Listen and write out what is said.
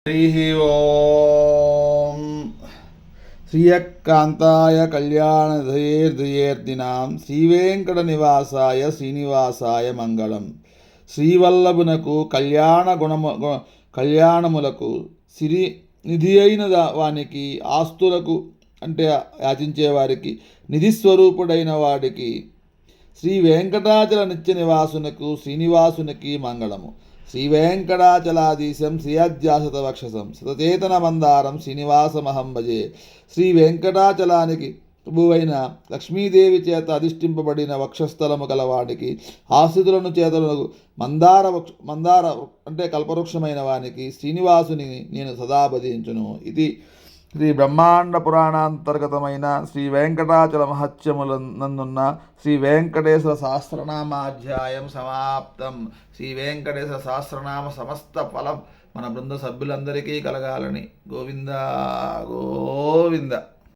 हरिः ॐ श्रियकान्ताय कल्याणधयेर्धयेर्दिनां శ్రీవేంకటనివాసాయ శ్రీనివాసాయ మంగళం శ్రీవల్లభునకు కళ్యాణ గుణము గు- కళ్యాణములకు సిరి నిధి అయిన దా- వానికి ఆస్తులకు అంటే యాచించే వారికి నిధి స్వరూపుడైన వాడికి శ్రీ వెంకటాచల నిత్య నివాసునకు శ్రీనివాసునికి మంగళము శ్రీ వెంకటాచలాధీశం శ్రీయాధ్యాసత వక్షసం సతచేతన మందారం శ్రీనివాసమహం భజే. శ్రీ వెంకటాచలానికి ప్రభువైన లక్ష్మీదేవి చేత అధిష్ఠింపబడిన వక్షస్థలము గలవాడికి ఆశ్రితులను చేతలకు మందార వృక్ష మందార అంటే కల్పవృక్షమైన వానికి శ్రీనివాసుని నేను సదా భజించును. ఇది శ్రీ బ్రహ్మాండ పురాణాంతర్గతమైన శ్రీ వెంకటాచల మహత్యముల నందున్న శ్రీ వెంకటేశ్వర సహస్రనామాధ్యాయం సమాప్తం. శ్రీ వెంకటేశ్వర సహస్రనామ సమస్త ఫలం మన బృంద సభ్యులందరికీ కలగాలని. గోవింద గోవింద.